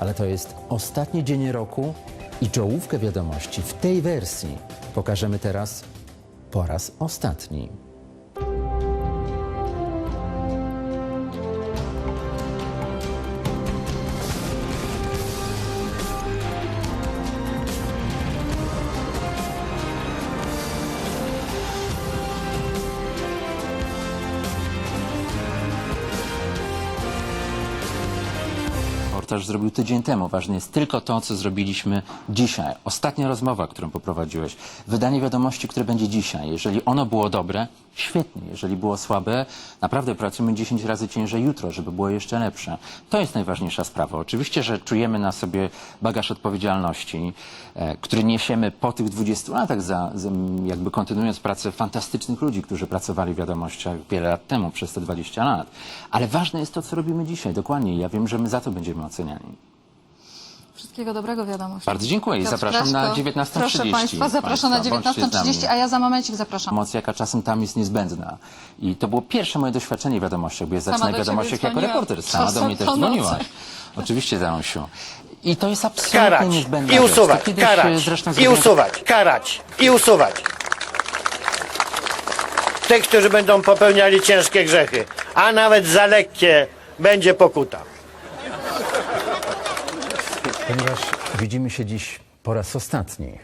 ale to jest ostatni dzień roku i czołówkę wiadomości w tej wersji pokażemy teraz po raz ostatni. Reportaż zrobił tydzień temu. Ważne jest tylko to, co zrobiliśmy dzisiaj. Ostatnia rozmowa, którą poprowadziłeś. Wydanie wiadomości, które będzie dzisiaj. Jeżeli ono było dobre, świetnie. Jeżeli było słabe, naprawdę pracujemy 10 razy ciężej jutro, żeby było jeszcze lepsze. To jest najważniejsza sprawa. Oczywiście, że czujemy na sobie bagaż odpowiedzialności, e, który niesiemy po tych 20 latach, za, za, jakby kontynuując pracę fantastycznych ludzi, którzy pracowali w wiadomościach wiele lat temu, przez te 20 lat. Ale ważne jest to, co robimy dzisiaj. Dokładnie. Ja wiem, że my za to będziemy Wszystkiego dobrego wiadomości. Bardzo dziękuję i Piotr zapraszam na Kraszko. 19.30. Proszę Państwa, zapraszam na Państwa, bądźcie z 19.30, nami. a ja za momencik zapraszam. Pomoc, jaka czasem tam jest niezbędna. I to było pierwsze moje doświadczenie w wiadomościach, bo ja Sama zaczynałem w do ciebie wiadomościach jako reporter. Sama do Czasem mnie też po nocy. dzwoniłaś. Oczywiście, Danusiu. I to jest absolutnie karać niezbędna i rzecz. usuwać, kiedyś, e, karać zresztą i zrobiłem- usuwać, karać i usuwać. Tych, którzy będą popełniali ciężkie grzechy, a nawet za lekkie będzie pokuta. Ponieważ widzimy się dziś po raz ostatni